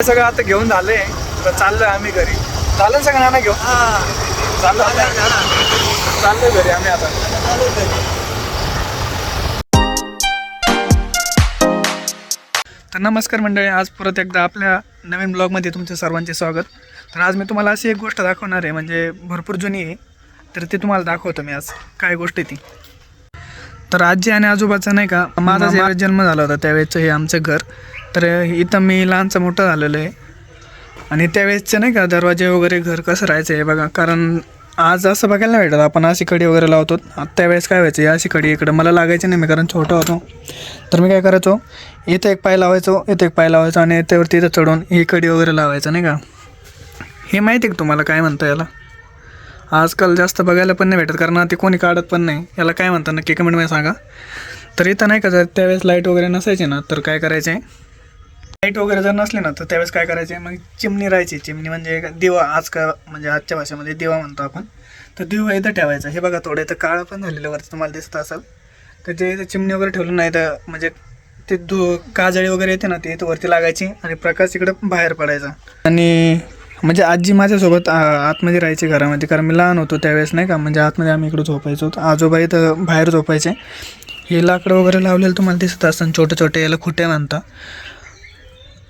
सगळं आता घेऊन झालंय तर चाललोय आम्ही घरी. झालं ना सगळं नाना घेऊन. चाललो चाललोय घरी आम्ही आता. तर नमस्कार मंडळी आज परत एकदा आपल्या नवीन ब्लॉगमध्ये तुमचं सर्वांचे स्वागत. तर आज मी तुम्हाला अशी एक गोष्ट दाखवणार आहे म्हणजे भरपूर जुनी आहे तर ते तुम्हाला दाखवतो मी आज. काय गोष्ट आहे ती? तर आजी आणि आजोबाचं नाही का माझा ज्यावेळेस जन्म झाला होता त्यावेळेचं हे आमचं घर. तर इथं मी लहानचं मोठं झालेलं आहे. आणि त्यावेळेसचे नाही का दरवाजे वगैरे घर कसं राहायचं आहे बघा. कारण आज असं बघायला नाही भेटत. आपण अशी कडी वगैरे लावतो. त्यावेळेस काय व्हायचं? या अशी कडी इकडं. मला लागायची नाही मी कारण छोटा होतो. तर मी काय करायचो? इथं एक पाय लावायचो इथं एक पाय लावायचो आणि त्यावरती इथं चढून ही कडी वगैरे लावायचं नाही का? हे माहिती आहे का तुम्हाला काय म्हणतं याला? आजकाल जास्त बघायला पण नाही भेटत कारण ते कोणी काढत पण नाही. याला काय म्हणतात? नक्की कमेंटमध्ये सांगा. तर इथं नाही का जर त्यावेळेस लाइट वगैरे नसायची ना तर काय करायचं आहे लाइट वगैरे जर नसले ना तर त्यावेळेस काय करायचे? मग चिमणी राहायची. चिमणी म्हणजे एक दिवा आज का म्हणजे आजच्या भाषेमध्ये दिवा म्हणतो आपण. तर दिवा इथं ठेवायचा. हे बघा थोडं इथं काळं पण झालेलं वरती तुम्हाला दिसत असेल. तर जे इथं चिमणी वगैरे ठेवलं नाही तर म्हणजे ते दु काजळी वगैरे येते ना ते इथं वरती लागायची आणि प्रकाश इकडं बाहेर पडायचा. आणि म्हणजे आजी माझ्यासोबत आतमध्ये राहायची घरामध्ये कारण मी लहान होतो त्यावेळेस नाही का? म्हणजे आतमध्ये आम्ही इकडं झोपायचो. आजोबा इथं बाहेर झोपायचे. हे लाकडं वगैरे लावलेलं तुम्हाला दिसत असतं छोटे छोटे याला खुटे म्हणतात.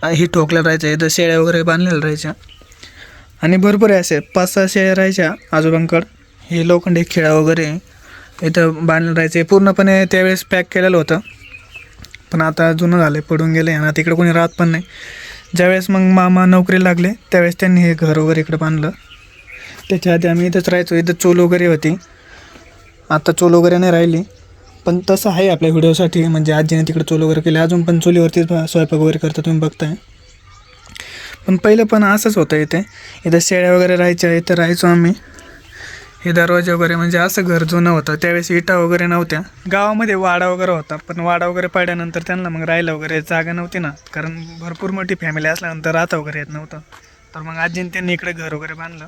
हे ठोकल्या राहायच्या इथं शेळ्या वगैरे बांधलेल्या राहायच्या. आणि भरपूर आहे असे पाच सहा शेळ्या राहायच्या आजोबांकडं. हे लोखंडी खेळा वगैरे इथं बांधलेलं राहायचे. पूर्णपणे त्यावेळेस पॅक केलेलं होतं. पण आता जुनं झालं पडून गेलं आणि तिकडे कोणी राहत पण नाही. ज्यावेळेस मग मामा नोकरी लागले त्यावेळेस त्यांनी हे घर वगैरे इकडं बांधलं. त्याच्या आधी आम्ही इथंच राहायचो. इथं चूल वगैरे होती. आता चूल वगैरे नाही राहिली. पण तसं आहे आपल्या व्हिडिओसाठी म्हणजे आजीने तिकडे चूल वगैरे केली. अजून पण चुलीवरतीच स्वयंपाक वगैरे करता तुम्ही बघताय. पण पहिलं पण असंच होतं इथे. इथं शेळ्या वगैरे राहायच्या इथं राहायचो आम्ही. हे दरवाजे वगैरे म्हणजे असं घर जुनं होतं. त्यावेळेस इटा वगैरे नव्हत्या. गावामध्ये वाडा वगैरे होता पण वाडा वगैरे पाडल्यानंतर त्यांना मग राहायला वगैरे जागा नव्हती ना. कारण भरपूर मोठी फॅमिली असल्यानंतर राहता वगैरे येत नव्हतं. तर मग आजीने त्यांनी इकडे घर वगैरे बांधलं.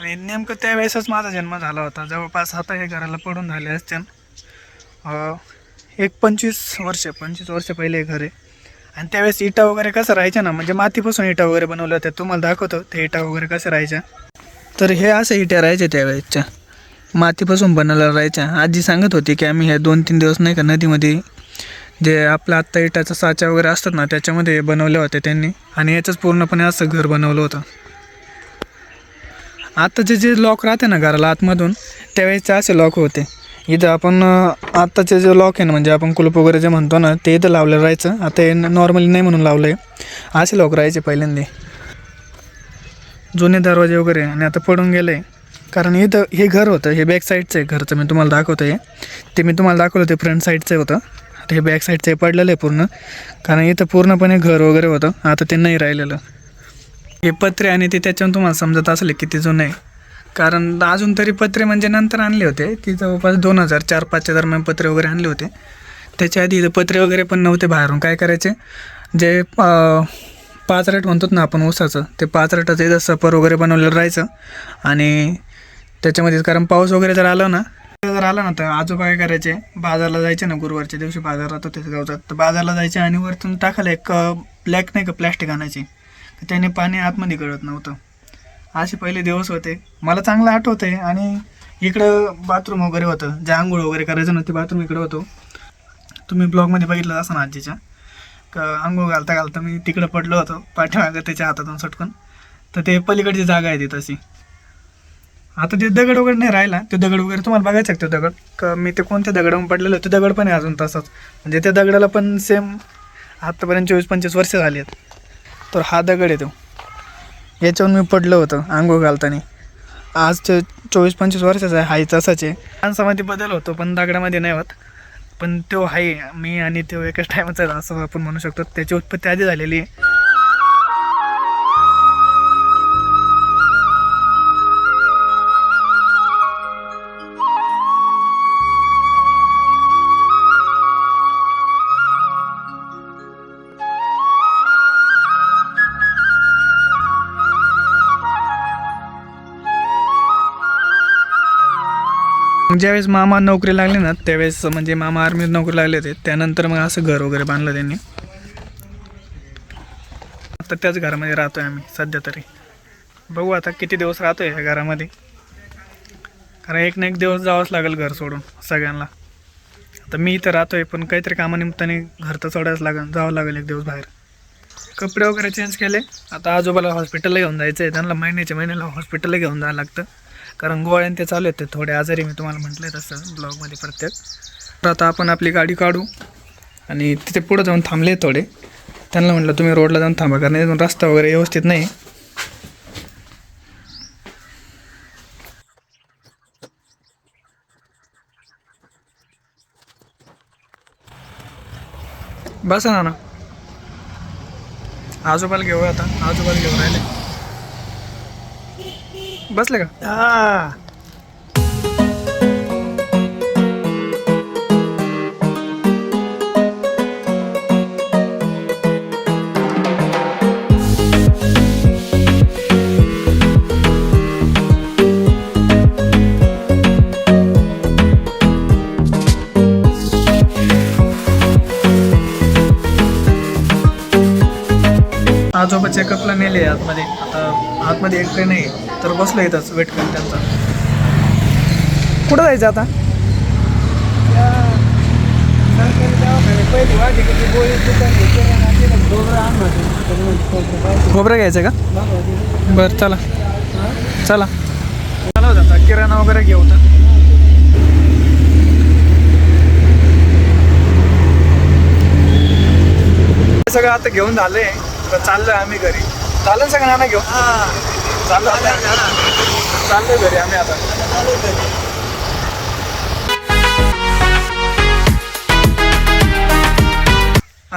आणि नेमकं त्यावेळेसच माझा जन्म झाला होता. जवळपास आता हे घराला पडून झाले असते एक पंचवीस वर्ष पंचवीस वर्ष पहिले घर आहे. आणि त्यावेळेस इटा वगैरे कसं राहायच्या ना म्हणजे मातीपासून इटा वगैरे बनवल्या होत्या तुम्हाला दाखवतो ते इटा वगैरे कसं राहायच्या. तर हे असं इट्या राहायच्या त्यावेळेसच्या मातीपासून बनवल्या राहायच्या. आजी सांगत होती की आम्ही ह्या दोन तीन दिवस नाही का नदीमध्ये जे आपलं आत्ता इटाचा साचा वगैरे असतात ना त्याच्यामध्ये बनवल्या होत्या त्यांनी. आणि याचंच पूर्णपणे असं घर बनवलं होतं. आत्ताचे जे लॉक राहते ना घराला आतमधून त्यावेळेसचे असे लॉक होते. इथं आपण आत्ताचे जे लॉक आहे ना म्हणजे आपण कुलूप वगैरे जे म्हणतो ना ते इथं लावलेलं राहायचं. आता हे नॉर्मली नाही म्हणून लावलं आहे असे लॉक राहायचे पहिल्यांदा. जुने दरवाजे वगैरे आणि आता पडून गेले कारण इथं हे घर होतं हे बॅक साईडचं आहे घरचं मी तुम्हाला दाखवतो आहे ते मी तुम्हाला दाखवलं ते फ्रंट साईडचं होतं. आता हे बॅक साईडचं आहे पडलेलं आहे पूर्ण. कारण इथं पूर्णपणे घर वगैरे होतं. आता ते नाही राहिलेलं. हे पत्रे आणि ते त्याच्यावर तुम्हाला समजत असले किती जुनं आहे. कारण अजून तरी पत्रे म्हणजे नंतर आणले होते. ती जवळपास दोन हजार चार पाचच्या दरम्यान पत्रे वगैरे आणले होते. त्याच्या आधी इथं पत्रे वगैरे पण नव्हते बाहेरून. काय करायचे? जे अं, पाच रेट ना आपण ऊसाचं ते पाच रेटाचं इथं सपर वगैरे बनवलेलं राहायचं. आणि त्याच्यामध्ये कारण पाऊस वगैरे जर आला ना जर आला ना तर आजोबा काय करायचे? बाजारला जायचे ना गुरुवारच्या दिवशी बाजारात होते तिथे गावचा. तर बाजारला जायचे आणि वरतून टाकायला एक ब्लॅक नाही का प्लॅस्टिक आणायची. त्याने पाणी आतमध्ये गळत नव्हतं. असे पहिले दिवस होते. मला चांगलं आठवते आणि इकडं बाथरूम वगैरे होतं. जे आंघोळ वगैरे करायचं ना ते बाथरूम इकडं होतो. तुम्ही ब्लॉगमध्ये बघितलं असं ना आजीच्या. का आंघोळ घालता घालता मी तिकडं पडलो होतो पाठीमागं त्याच्या हातातून सटकून. तर ते पलीकडची जागा आहे ती तशी. आता ते दगड वगैरे नाही राहिला. ते दगड वगैरे तुम्हाला बघायचं आहे ते दगड? का मी ते कोणत्या दगडावर पडलेलं ते दगड पण आहे अजून तसाच. म्हणजे त्या दगडाला पण सेम आत्तापर्यंत चोवीस पंचवीस वर्ष झाली आहेत. तर हा दगड आहे तो. याच्यावर मी पडलं होतं आंघोळ घालताना. आज ते चोवीस पंचवीस वर्षाचा आहे हाय तसाच आहे. माणसामध्ये बदल होतो पण दगडामध्ये नाही होत. पण तो आहे मी आणि तो एकाच टायमाचा असं आपण म्हणू शकतो. त्याची उत्पत्ती आधी झालेली आहे. ज्यावेळेस मामा नोकरी लागले ना त्यावेळेस म्हणजे मामा आर्मीत नोकरी लागले होते. त्यानंतर मग असं घर वगैरे बांधलं त्यांनी. आता त्याच घरामध्ये राहतोय आम्ही सध्या तरी. बघू आता किती दिवस राहतोय या घरामध्ये. कारण एक ना एक दिवस जावंच लागेल घर सोडून सगळ्यांना. आता मी इथं राहतोय पण काहीतरी कामानिमित्ताने घर तर सोडायच लागेल जावं लागेल एक दिवस बाहेर. कपडे वगैरे चेंज केले. आता आजोबाला हॉस्पिटलला घेऊन जायचं आहे त्यांना महिन्याच्या महिन्याला हॉस्पिटलला घेऊन जावं लागतं. कारण गोळ्यान ते चालू आहेत थोडे आजारी मी तुम्हाला म्हटलं तसं ब्लॉगमध्ये प्रत्येक. तर आता आपण आपली गाडी काढू आणि तिथे पुढं जाऊन थांबले थोडे. त्यांना म्हटलं तुम्ही रोडला जाऊन थांबा कारण इथून रस्ता वगैरे व्यवस्थित नाही. बसा ना ना आजोबाला घेऊ आता. आजोबाला घेऊन राहिले. बसले का? आजोबा चेकअपला नेले आतमध्ये. आतमध्ये एक ट्रेन आहे. तर बसलो इथंच वेट करून त्यांचा. कुठं जायचं आता? खोबरं घ्यायचं का? बरं चला. चला. चला होता किराणा वगैरे घेऊ तर हे सगळं आता घेऊन झालंय. तर चाललोय आम्ही घरी. झालं ना सगळं नाना घेऊन चाललो चाललोय घरी आम्ही आता.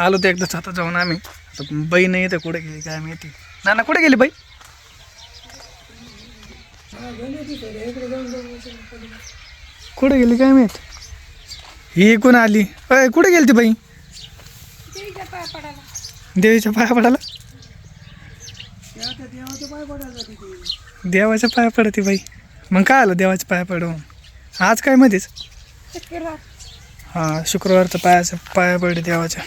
आलो ते एकदाच आता जाऊन आम्ही. आता बाई नाही येते कुठे गेली काय माहिती. नाना कुठे गेली बाई? कुठे गेली काय माहीत? ही कोण आली. अय कुठे गेली ती बाई? देवीच्या पाया पडायला. देवाच्या पाया पडते बाई. मग काय आलं देवाच्या पाया पडून? आज काय मध्येच? हा शुक्रवारचं पायाचं पाया पडते देवाच्या.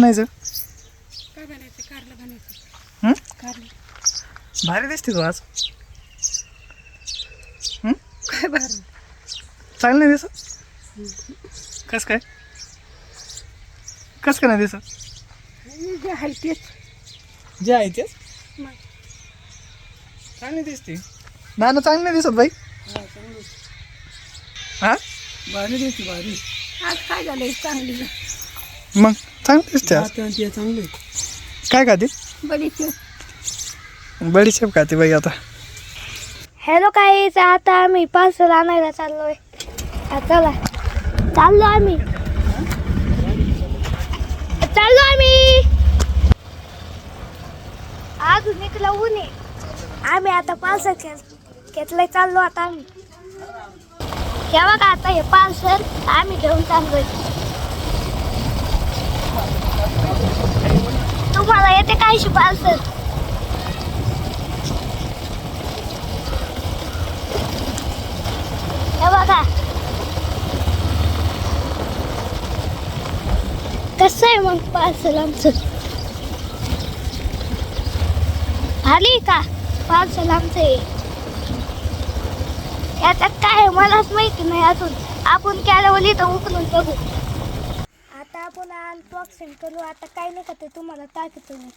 नाही सर काय बनायचं कारलं बनायचं? कारलं. भारी दिसते तू आज? काय भारी? चांगलं नाही दिसत? कस काय? कस काय नाही दिसत? जे आहे तेच. जे आहे तेच. चांगली दिसते. ना ना चांगली नाही दिसत बाई. हा? भारी दिसते भारी. आज काय झालंय? चांगली. मग चांगली दिसते आज. ते चांगले. काय खाते? बडीचे बडीशेप खाते बाई आता. हॅलो काय आता आम्ही पार्सल आणायला चाललोय. हा, चला. चाललो आम्ही. चाललो आम्ही. अजून इकडं ऊन आहे. आम्ही आता पार्सल घेतलंय चाललो आता आम्ही. हे बघा आता हे पार्सल आम्ही घेऊन चाललोय. तुम्हाला येते काहीशी पार्सल हे बघा. कसं आहे मग पार्सल आमचं? आली का? पार्सल आमचं आहे याच्यात काय आहे मलाच माहिती नाही अजून. आपण कॅलवली तर उकलून बघू. आता आपण अनबॉक्सिंग करू. आता काय नाही का ते तुम्हाला दाखवतो मी.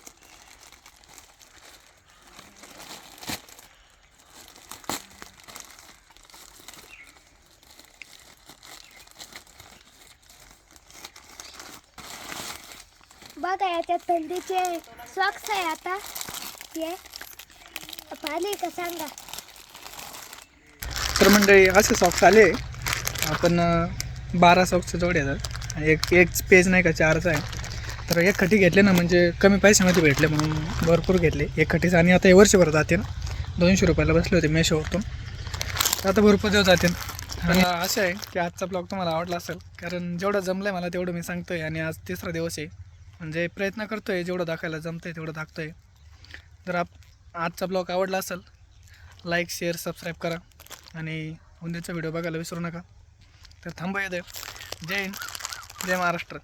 बघा याच्यात थंडीचे सॉक्स आहे आता. हे. पाहिले का सांगा? तर मंडळी असे सॉक्स आले. आपण बारा सॉक्सचे जोडे येतात एक एक पेज नाही का चारचा आहे. तर एक खटी घेतले ना म्हणजे कमी पैशामध्ये भेटले म्हणून भरपूर घेतले. एक खटीचं. आणि आता हे वर्षभर जाते ना. दोनशे रुपयाला बसले होते मेशोवरतून. तर आता भरपूर दिवस जाते. आणि असं आहे की आजचा ब्लॉग तुम्हाला आवडला असेल. कारण जेवढं जमलं आहे मला तेवढं मी सांगतो आहे आणि आज तिसरा दिवस आहे. म्हणजे प्रयत्न करतो आहे जेवढं दाखवायला आहे तेवढं दाखतो आहे जर आप आजचा ब्लॉग आवडला असेल लाईक शेअर सबस्क्राईब करा. आणि उद्याचा व्हिडिओ बघायला विसरू नका. तर थांबूया दे जय हिंद. जय महाराष्ट्र.